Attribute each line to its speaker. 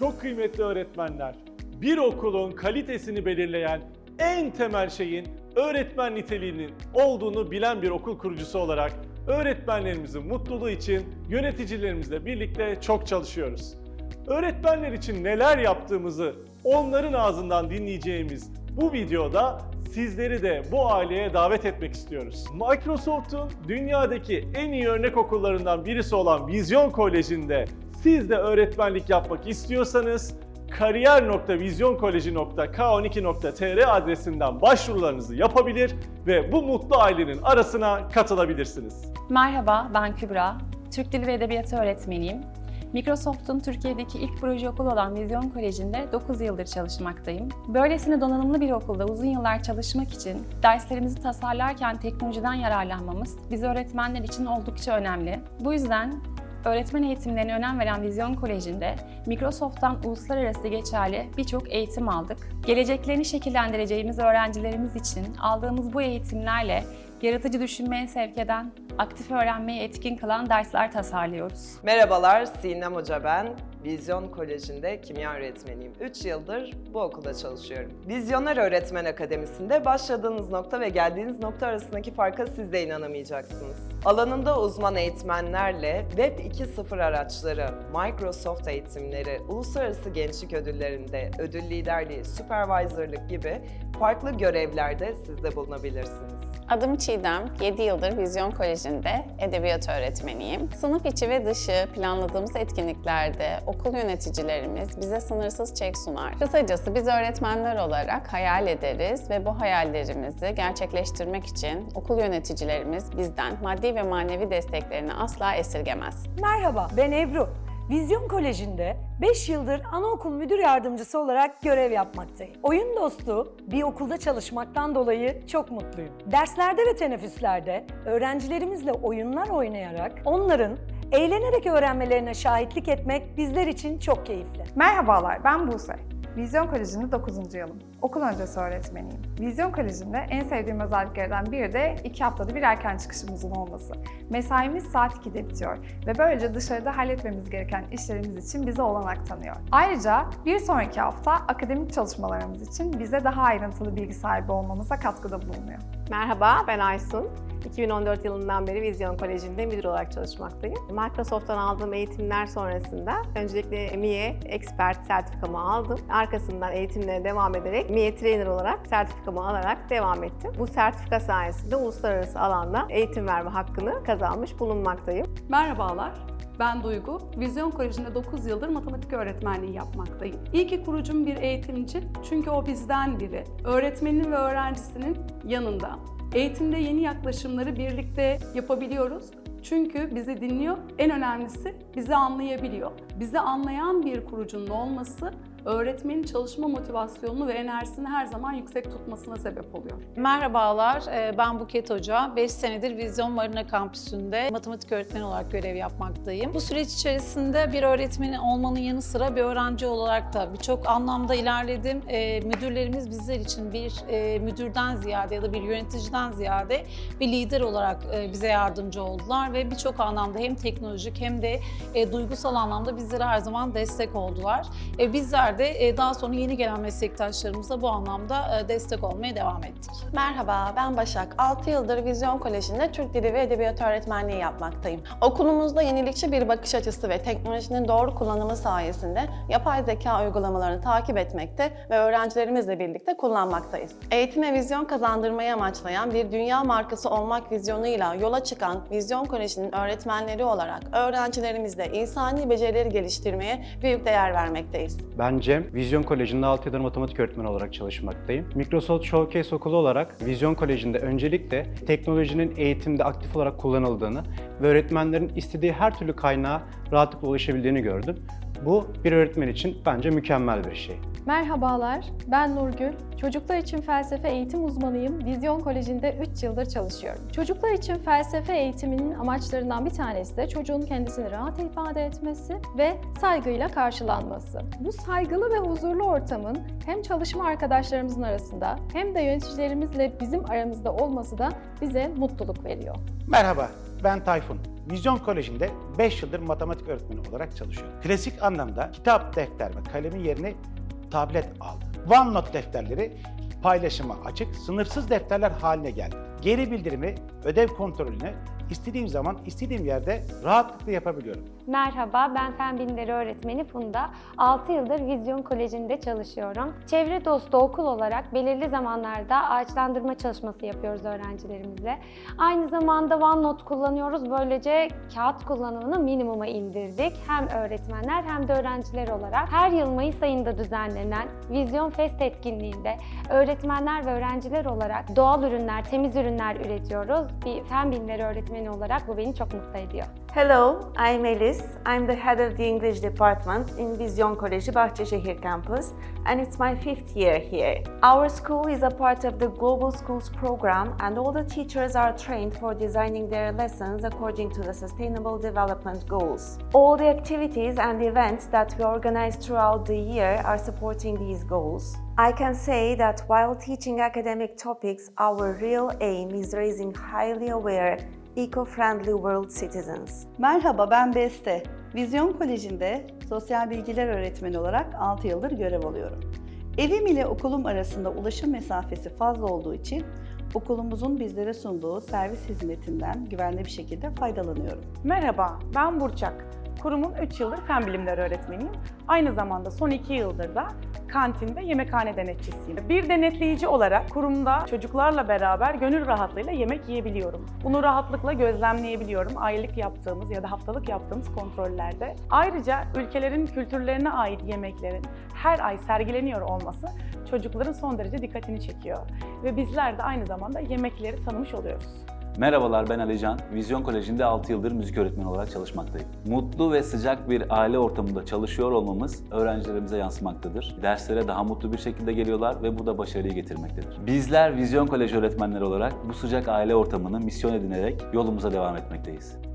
Speaker 1: Çok kıymetli öğretmenler, bir okulun kalitesini belirleyen en temel şeyin öğretmen niteliğinin olduğunu bilen bir okul kurucusu olarak öğretmenlerimizin mutluluğu için yöneticilerimizle birlikte çok çalışıyoruz. Öğretmenler için neler yaptığımızı onların ağzından dinleyeceğimiz bu videoda sizleri de bu aileye davet etmek istiyoruz. Microsoft'un dünyadaki en iyi örnek okullarından birisi olan Vizyon Koleji'nde siz de öğretmenlik yapmak istiyorsanız kariyer.vizyonkoleji.k12.tr adresinden başvurularınızı yapabilir ve bu mutlu ailenin arasına katılabilirsiniz.
Speaker 2: Merhaba, ben Kübra. Türk Dili ve Edebiyatı öğretmeniyim. Microsoft'un Türkiye'deki ilk proje okulu olan Vizyon Koleji'nde 9 yıldır çalışmaktayım. Böylesine donanımlı bir okulda uzun yıllar çalışmak için derslerimizi tasarlarken teknolojiden yararlanmamız biz öğretmenler için oldukça önemli. Bu yüzden öğretmen eğitimlerine önem veren Vizyon Koleji'nde Microsoft'tan uluslararası geçerli birçok eğitim aldık. Geleceklerini şekillendireceğimiz öğrencilerimiz için aldığımız bu eğitimlerle yaratıcı düşünmeye sevk eden, aktif öğrenmeye etkin kılan dersler tasarlıyoruz.
Speaker 3: Merhabalar, Sinem Hoca ben. Vizyon Koleji'nde kimya öğretmeniyim. 3 yıldır bu okulda çalışıyorum. Vizyoner Öğretmen Akademisi'nde başladığınız nokta ve geldiğiniz nokta arasındaki farka siz de inanamayacaksınız. Alanında uzman eğitmenlerle Web 2.0 araçları, Microsoft eğitimleri, uluslararası gençlik ödüllerinde ödül liderliği, supervisorlık gibi farklı görevlerde siz de bulunabilirsiniz.
Speaker 4: Adım Çiğdem, 7 yıldır Vizyon Koleji'nde edebiyat öğretmeniyim. Sınıf içi ve dışı planladığımız etkinliklerde okul yöneticilerimiz bize sınırsız çek sunar. Kısacası biz öğretmenler olarak hayal ederiz ve bu hayallerimizi gerçekleştirmek için okul yöneticilerimiz bizden maddi ve manevi desteklerini asla esirgemez.
Speaker 5: Merhaba, ben Ebru. Vizyon Koleji'nde 5 yıldır anaokul müdür yardımcısı olarak görev yapmaktayım. Oyun dostu bir okulda çalışmaktan dolayı çok mutluyum. Derslerde ve teneffüslerde öğrencilerimizle oyunlar oynayarak onların eğlenerek öğrenmelerine şahitlik etmek bizler için çok keyifli.
Speaker 6: Merhabalar, ben Buse. Vizyon Koleji'nde 9. yılım. Okul öncesi öğretmeniyim. Vizyon Koleji'nde en sevdiğim özelliklerden biri de iki haftada bir erken çıkışımızın olması. Mesaimiz saat 2'de bitiyor ve böylece dışarıda halletmemiz gereken işlerimiz için bize olanak tanıyor. Ayrıca bir sonraki hafta akademik çalışmalarımız için bize daha ayrıntılı bilgi sahibi olmamıza katkıda bulunuyor.
Speaker 7: Merhaba, ben Aysun. 2014 yılından beri Vizyon Koleji'nde müdür olarak çalışmaktayım. Microsoft'tan aldığım eğitimler sonrasında öncelikle MIE Expert sertifikamı aldım. Arkasından eğitimlere devam ederek MIE Trainer olarak sertifikamı alarak devam ettim. Bu sertifika sayesinde uluslararası alanda eğitim verme hakkını kazanmış bulunmaktayım.
Speaker 8: Merhabalar, ben Duygu. Vizyon Koleji'nde 9 yıldır matematik öğretmenliği yapmaktayım. İyi ki kurucum bir eğitimci çünkü o bizden biri. Öğretmenin ve öğrencisinin yanında. Eğitimde yeni yaklaşımları birlikte yapabiliyoruz. Çünkü bizi dinliyor. En önemlisi bizi anlayabiliyor. Bizi anlayan bir kurucunun olması öğretmenin çalışma motivasyonunu ve enerjisini her zaman yüksek tutmasına sebep oluyor.
Speaker 9: Merhabalar, e, ben Buket Hoca. 5 senedir Vizyon Marina Kampüsü'nde matematik öğretmeni olarak görev yapmaktayım. Bu süreç içerisinde bir öğretmenin olmanın yanı sıra bir öğrenci olarak da birçok anlamda ilerledim. E, Müdürlerimiz bizler için bir e, müdürden ziyade ya da bir yöneticiden ziyade bir lider olarak bize yardımcı oldular ve birçok anlamda hem teknolojik hem de duygusal anlamda bizlere her zaman destek oldular. E, bizler de e, daha sonra yeni gelen meslektaşlarımıza bu anlamda e, destek olmaya devam ettik.
Speaker 10: Merhaba, ben Başak. 6 yıldır Vizyon Koleji'nde Türk Dili ve Edebiyatı öğretmenliği yapmaktayım. Okulumuzda yenilikçi bir bakış açısı ve teknolojinin doğru kullanımı sayesinde yapay zeka uygulamalarını takip etmekte ve öğrencilerimizle birlikte kullanmaktayız. Eğitime vizyon kazandırmayı amaçlayan bir dünya markası olmak vizyonuyla yola çıkan Vizyon Koleji'nin öğretmenleri olarak öğrencilerimizle insani becerileri geliştirmeye büyük değer vermekteyiz.
Speaker 11: Ben Cem, Vizyon Koleji'nde 6 yıldır matematik öğretmeni olarak çalışmaktayım. Microsoft Showcase Okulu olarak Vizyon Koleji'nde öncelikle teknolojinin eğitimde aktif olarak kullanıldığını ve öğretmenlerin istediği her türlü kaynağa rahatlıkla ulaşabildiğini gördüm. Bu bir öğretmen için bence mükemmel bir şey.
Speaker 12: Merhabalar, ben Nurgül. Çocuklar için felsefe eğitim uzmanıyım. Vizyon Koleji'nde 3 yıldır çalışıyorum. Çocuklar için felsefe eğitiminin amaçlarından bir tanesi de çocuğun kendisini rahat ifade etmesi ve saygıyla karşılanması. Bu saygılı ve huzurlu ortamın hem çalışma arkadaşlarımızın arasında hem de yöneticilerimizle bizim aramızda olması da bize mutluluk veriyor.
Speaker 13: Merhaba, Ben Tayfun. Vizyon Koleji'nde 5 yıldır matematik öğretmeni olarak çalışıyorum. Klasik anlamda kitap, defter ve kalemin yerini tablet aldı. OneNote defterleri paylaşıma açık, sınırsız defterler haline geldi. Geri bildirimi, ödev kontrolünü istediğim zaman, istediğim yerde rahatlıkla yapabiliyorum.
Speaker 1: Merhaba, ben Fen Bilimleri Öğretmeni Funda. 6 yıldır Vizyon Koleji'nde çalışıyorum. Çevre dostu okul olarak belirli zamanlarda ağaçlandırma çalışması yapıyoruz öğrencilerimizle. Aynı zamanda OneNote kullanıyoruz. Böylece kağıt kullanımını minimuma indirdik. Hem öğretmenler hem de öğrenciler olarak. Her yıl Mayıs ayında düzenlenen Vizyon Fest etkinliğinde öğretmenler ve öğrenciler olarak doğal ürünler, temiz ürünler üretiyoruz. Bir fen bilimleri öğretmeni olarak bu beni çok mutlu ediyor.
Speaker 14: Hello, I'm Elis. I'm the head of the English department in Vizyon Koleji Bahçeşehir campus, and it's my fifth year here. Our school is a part of the Global Schools program, and all the teachers are trained for designing their lessons according to the Sustainable Development Goals. All the activities and events that we organize throughout the year are supporting these goals. I can say that while teaching academic topics, our real aim is raising highly aware eco-friendly world citizens.
Speaker 15: Merhaba ben Beste. Vizyon Koleji'nde sosyal bilgiler öğretmeni olarak 6 yıldır görev alıyorum. Evim ile okulum arasında ulaşım mesafesi fazla olduğu için okulumuzun bizlere sunduğu servis hizmetinden güvenli bir şekilde faydalanıyorum.
Speaker 16: Merhaba, ben Burçak. Kurumun 3 yıldır fen bilimleri öğretmeniyim. Aynı zamanda son 2 yıldır da kantin ve yemekhane denetçisiyim. Bir denetleyici olarak kurumda çocuklarla beraber gönül rahatlığıyla yemek yiyebiliyorum. Bunu rahatlıkla gözlemleyebiliyorum aylık yaptığımız ya da haftalık yaptığımız kontrollerde. Ayrıca ülkelerin kültürlerine ait yemeklerin her ay sergileniyor olması çocukların son derece dikkatini çekiyor. Ve bizler de aynı zamanda yemekleri tanımış oluyoruz.
Speaker 17: Merhabalar ben Alican. Vizyon Koleji'nde 6 yıldır müzik öğretmeni olarak çalışmaktayım. Mutlu ve sıcak bir aile ortamında çalışıyor olmamız öğrencilerimize yansımaktadır. Derslere daha mutlu bir şekilde geliyorlar ve bu da başarıyı getirmektedir. Bizler Vizyon Koleji öğretmenleri olarak bu sıcak aile ortamını misyon edinerek yolumuza devam etmekteyiz.